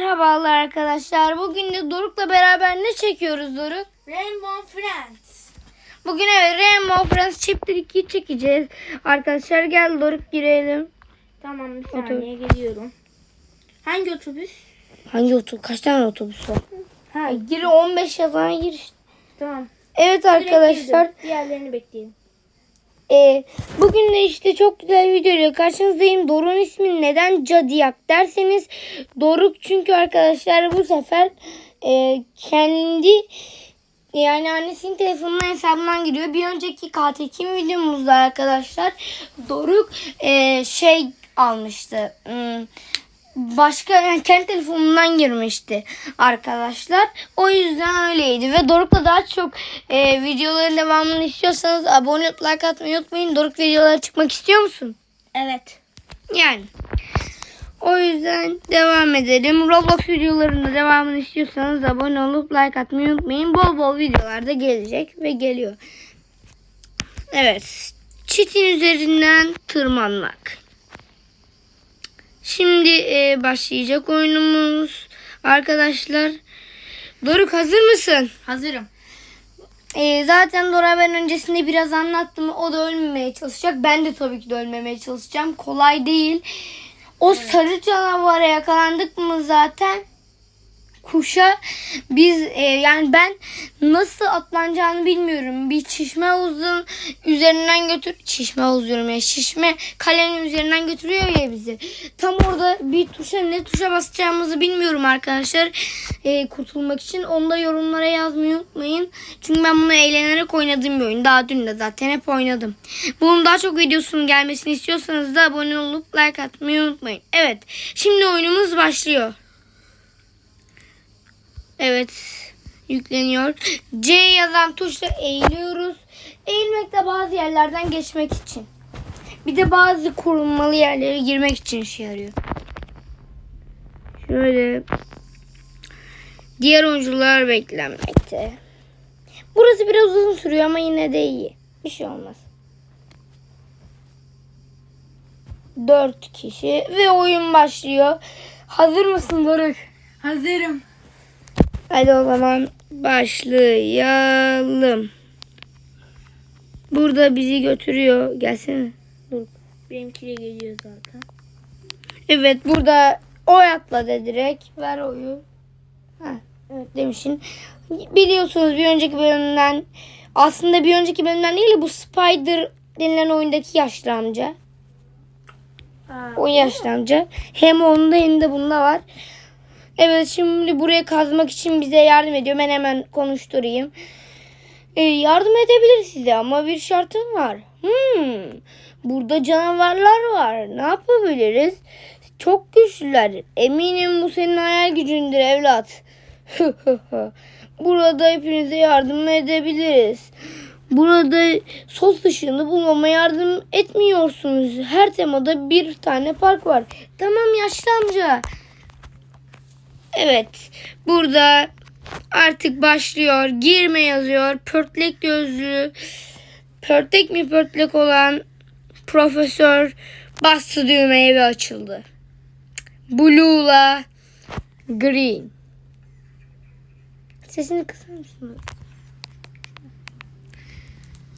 Merhabalar arkadaşlar. Bugün de Doruk'la beraber ne çekiyoruz Doruk? Rainbow Friends. Bugün evet Rainbow Friends Chapter 2'yi çekeceğiz. Arkadaşlar gel Doruk girelim. Tamam bir saniye geliyorum. Hangi otobüs? Hangi otobüs? Kaç tane otobüs var? Ha, Gir 15 yazana gir işte. tamam. Evet Direkt arkadaşlar. girdim. Diğerlerini bekleyelim. E, bugün de işte çok güzel bir video ile karşınızdayım. Doruk'un ismi neden Cadiyak derseniz Doruk çünkü arkadaşlar bu sefer e, kendi yani annesinin telefonuna hesabından giriyor. Bir önceki katil kim videomuzda arkadaşlar Doruk e, şey almıştı. Hmm, başka yani kendi telefonundan girmişti arkadaşlar. O yüzden öyleydi ve Doruk'la daha çok e, videoların devamını istiyorsanız abone olup like atmayı unutmayın. Doruk videolara çıkmak istiyor musun? Evet. Yani. O yüzden devam edelim. Roblox videolarında devamını istiyorsanız abone olup like atmayı unutmayın. Bol bol videolar da gelecek ve geliyor. Evet. Çitin üzerinden tırmanmak. Şimdi e, başlayacak oyunumuz. Arkadaşlar. Doruk hazır mısın? Hazırım. E, zaten Dora ben öncesinde biraz anlattım. O da ölmemeye çalışacak. Ben de tabii ki de ölmemeye çalışacağım. Kolay değil. O sarı canavara yakalandık mı zaten kuşa biz e, yani ben nasıl atlanacağını bilmiyorum. Bir çişme havuzun üzerinden götür çişme havuz diyorum ya şişme kalenin üzerinden götürüyor ya bizi. Tam orada bir tuşa ne tuşa basacağımızı bilmiyorum arkadaşlar. E, kurtulmak için onu da yorumlara yazmayı unutmayın. Çünkü ben bunu eğlenerek oynadığım bir oyun. Daha dün de zaten hep oynadım. Bunun daha çok videosunun gelmesini istiyorsanız da abone olup like atmayı unutmayın. Evet şimdi oyunumuz başlıyor. Evet. Yükleniyor. C yazan tuşla eğiliyoruz. Eğilmek de bazı yerlerden geçmek için. Bir de bazı korunmalı yerlere girmek için işe yarıyor. Şöyle. Diğer oyuncular beklenmekte. Burası biraz uzun sürüyor ama yine de iyi. Bir şey olmaz. Dört kişi ve oyun başlıyor. Hazır mısın Doruk? Hazırım. Hadi o zaman başlayalım. Burada bizi götürüyor. Gelsene. Benimki de geliyor zaten. Evet burada oy atla de direkt. Ver oyu. Ha, evet demişsin. Biliyorsunuz bir önceki bölümden aslında bir önceki bölümden değil de bu Spider denilen oyundaki yaşlı amca. Aa, O yaşlı amca. Hem onda hem de bunda var. Evet şimdi buraya kazmak için bize yardım ediyor. Ben hemen konuşturayım. Ee, yardım edebilir size ama bir şartım var. Hmm, burada canavarlar var. Ne yapabiliriz? Çok güçlüler. Eminim bu senin hayal gücündür evlat. Burada hepinize yardım edebiliriz. Burada sos ışığını bulmama yardım etmiyorsunuz. Her temada bir tane park var. Tamam yaşlı amca. Evet. Burada artık başlıyor. Girme yazıyor. Pörtlek gözlü. Pörtlek mi pörtlek olan profesör bastı düğmeye ve açıldı. Blue'la green. Sesini kısar mısın?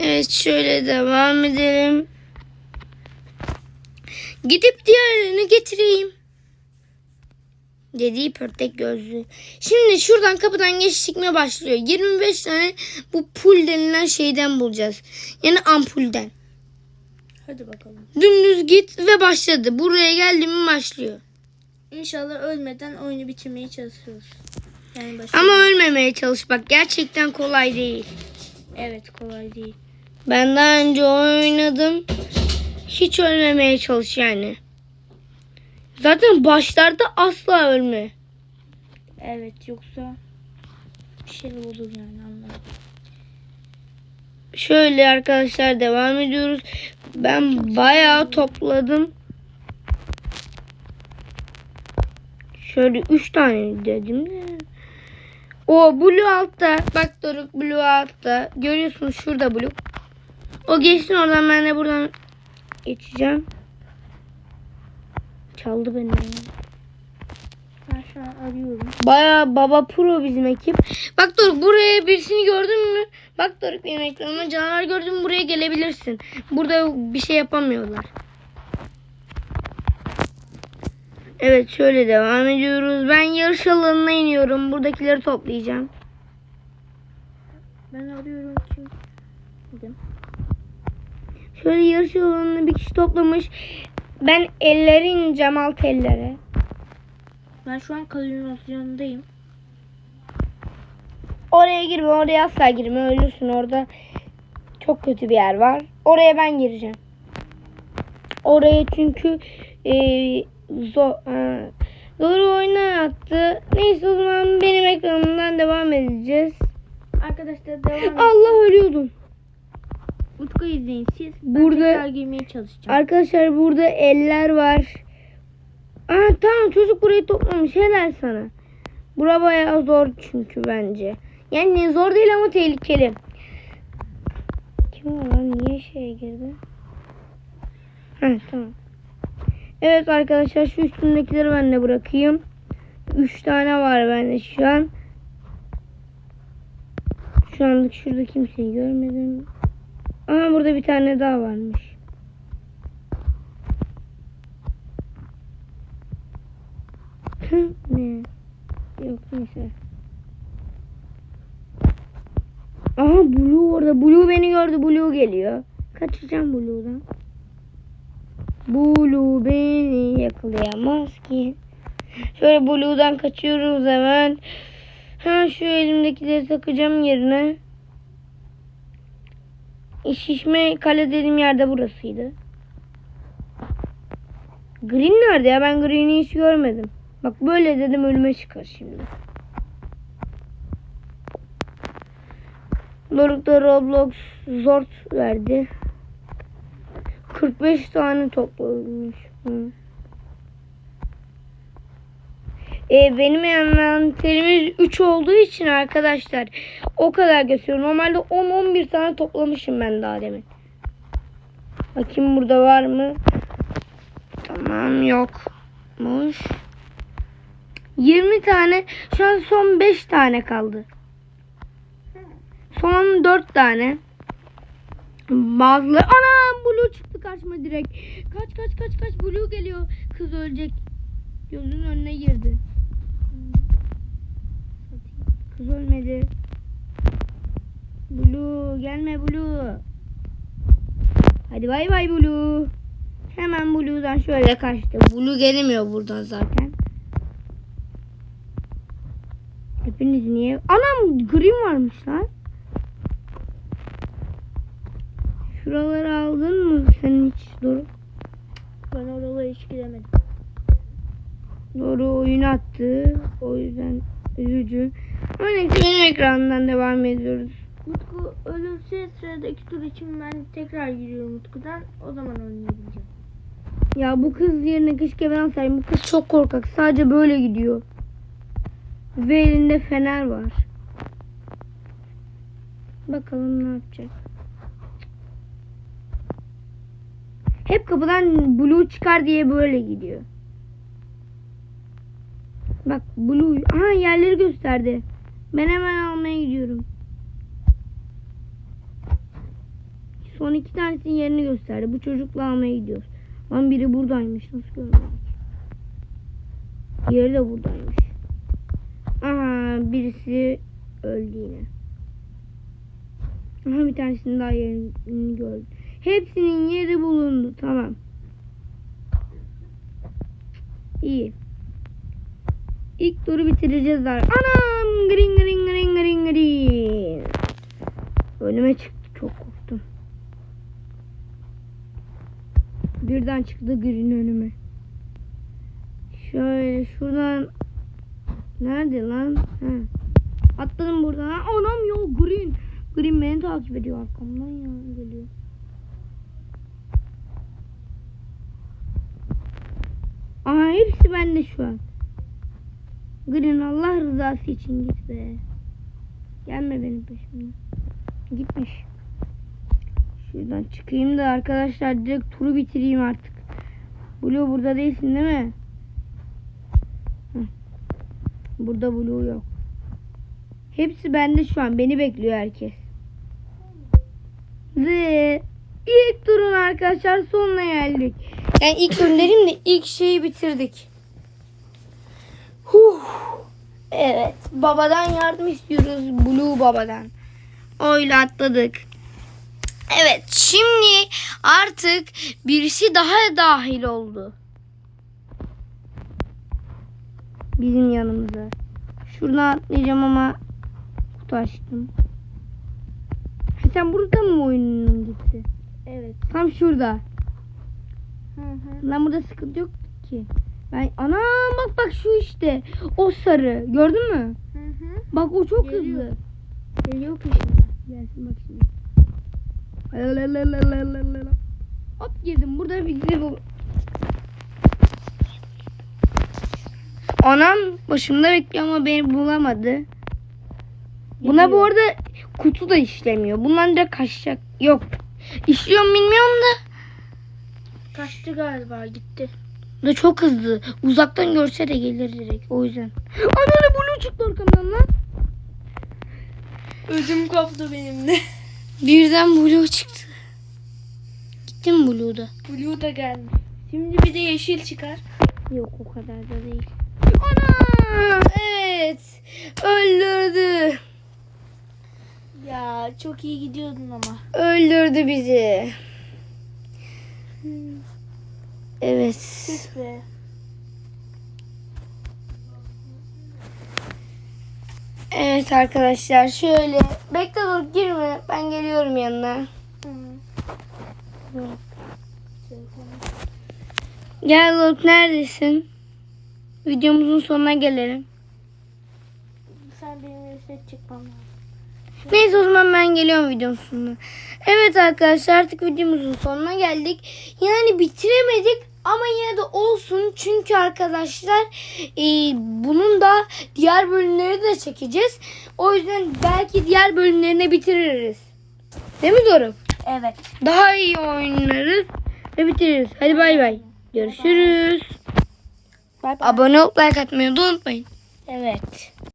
Evet şöyle devam edelim. Gidip diğerlerini getireyim. Dediği pörtek gözlü. Şimdi şuradan kapıdan geçtik mi başlıyor. 25 tane bu pul denilen şeyden bulacağız. Yani ampulden. Hadi bakalım. Dümdüz git ve başladı. Buraya geldi mi başlıyor. İnşallah ölmeden oyunu bitirmeye çalışıyoruz. Yani başka Ama ölmemeye çalış bak. Gerçekten kolay değil. Evet kolay değil. Ben daha önce oynadım. Hiç ölmemeye çalış yani. Zaten başlarda asla ölme. Evet yoksa bir şey olur yani anladım. Şöyle arkadaşlar devam ediyoruz. Ben bayağı topladım. Şöyle 3 tane dedim de. O blue altta. Bak Doruk blue altta. Görüyorsunuz şurada blue. O geçsin oradan ben de buradan geçeceğim. Çaldı benden. ya. Ben şu Şu an arıyorum. Baya baba pro bizim ekip. Bak Doruk buraya birisini gördün mü? Bak Doruk benim ekranıma canavar gördün mü buraya gelebilirsin. Burada bir şey yapamıyorlar. Evet şöyle devam ediyoruz. Ben yarış alanına iniyorum. Buradakileri toplayacağım. Ben arıyorum çünkü. Şöyle yarış alanına bir kişi toplamış. Ben elleri ineceğim alt ellere. Ben şu an kalinasyondayım. Oraya girme, oraya asla girme. Ölürsün orada. Çok kötü bir yer var. Oraya ben gireceğim. Oraya çünkü e, zor, doğru oyuna attı. Neyse o zaman benim ekranımdan devam edeceğiz. Arkadaşlar devam. Allah ölüyordum. Utku izleyin siz. Ben Burada- girmeye çalışacağım. Arkadaşlar burada eller var. Aa tamam çocuk burayı toplamış. Helal sana. Bura bayağı zor çünkü bence. Yani zor değil ama tehlikeli. Kim var lan? Niye şeye girdi? Heh tamam. Evet arkadaşlar şu üstündekileri ben de bırakayım. Üç tane var bende şu an. Şu anlık şurada kimseyi görmedim. Aha burada bir tane daha varmış. Ne? Yok neyse. Aha Blue orada. Blue beni gördü. Blue geliyor. Kaçacağım Blue'dan. Blue beni yakalayamaz ki. Şöyle Blue'dan kaçıyoruz hemen. Ha şu elimdekileri takacağım yerine. Şişme kale dediğim yerde burasıydı. Green nerede ya? Ben Green'i hiç görmedim. Bak böyle dedim ölüme çıkar şimdi. Doruk'ta Roblox Zort verdi. 45 tane toplamış. Hı. E, benim envanterimiz 3 olduğu için arkadaşlar o kadar gösteriyor. Normalde 10-11 tane toplamışım ben daha demin. Bakayım burada var mı? Tamam yokmuş. 20 tane. Şu an son 5 tane kaldı. Son 4 tane. Bazıları anam Blue çıktı karşıma direkt. Kaç kaç kaç kaç Blue geliyor. Kız ölecek. Gözünün önüne girdi. Kız ölmedi. Blue gelme Blue. Hadi bay bay Blue. Hemen Blue'dan şöyle kaçtı. Blue gelemiyor buradan zaten. Hepiniz niye? Anam green varmış lan. Şuraları aldın mı sen hiç Doğru. Ben oralara hiç gidemedim. Doğru oyun attı. O yüzden üzücü. Ama neyse benim ekrandan devam ediyoruz. Utku ölürse sıradaki tur için ben tekrar giriyorum Utku'dan. O zaman oynayabileceğim. Ya bu kız yerine keşke ben alsaydım. Bu kız çok korkak. Sadece böyle gidiyor. Ve elinde fener var. Bakalım ne yapacak. Hep kapıdan blue çıkar diye böyle gidiyor. Bak blue. Aha yerleri gösterdi. Ben hemen almaya gidiyorum. Son iki tanesinin yerini gösterdi. Bu çocukla almaya gidiyoruz. Lan biri buradaymış. Nasıl görmedik? Diğeri de buradaymış. Aha birisi öldü yine. Aha bir tanesinin daha yerini gördüm. Hepsinin yeri bulundu. Tamam. İyi. İlk turu bitireceğiz. Anam! Green green green green green. Önüme çıktı. Çok korktum. Birden çıktı green önüme. Şöyle şuradan Nerede lan? Ha. Atladım buradan. Anam yok green. Green beni takip ediyor arkamdan ya geliyor. Aha hepsi bende şu an. Green Allah rızası için git be. Gelme benim peşimden. Gitmiş. Şuradan çıkayım da arkadaşlar direkt turu bitireyim artık. Blue burada değilsin değil mi? Burada blue yok. Hepsi bende şu an. Beni bekliyor herkes. Ve ilk turun arkadaşlar sonuna geldik. Yani ilk turun de ilk şeyi bitirdik. Huh. Evet. Babadan yardım istiyoruz. Blue babadan. Oyla atladık. Evet. Şimdi artık birisi daha dahil oldu. Bizim yanımıza. Şuradan atlayacağım ama kutu açtım. Ha, sen burada mı oyunun gitti? Evet. Tam şurada. Hı hı. Lan burada sıkıntı yok ki. Ben anam bak bak şu işte. O sarı. Gördün mü? Hı hı. Bak o çok Geliyor. hızlı. Geliyor peşimden. Gelsin bak şimdi. Hop girdim. Burada bizi bu. Anam başımda bekliyor ama beni bulamadı. Buna bu arada kutu da işlemiyor. Bundan direkt kaçacak. Yok. İşliyor mu bilmiyorum da. Kaçtı galiba gitti. Bu da çok hızlı. Uzaktan görse de gelir direkt. O yüzden. Anne blue çıktı arkamdan lan. Ödüm koptu benim de. Birden blue çıktı. Gitti mi blue'da? Blue da gelmiş. Şimdi bir de yeşil çıkar. Yok o kadar da değil. Ana! Evet. Öldürdü. Ya çok iyi gidiyordun ama. Öldürdü bizi. Evet. Sus Evet arkadaşlar şöyle. Bekle dur girme. Ben geliyorum yanına. Gel Doruk neredesin? Videomuzun sonuna gelelim. Sen benim reset çıkmam lazım. Neyse o zaman ben geliyorum videonun sonuna. Evet arkadaşlar artık videomuzun sonuna geldik. Yani bitiremedik ama yine de olsun. Çünkü arkadaşlar e, bunun da diğer bölümleri de çekeceğiz. O yüzden belki diğer bölümlerini bitiririz. Değil mi Doruk? Evet. Daha iyi oynarız ve bitiririz. Hadi bay bay. Görüşürüz. Bay bay. Abone olup like atmayı da unutmayın. Evet.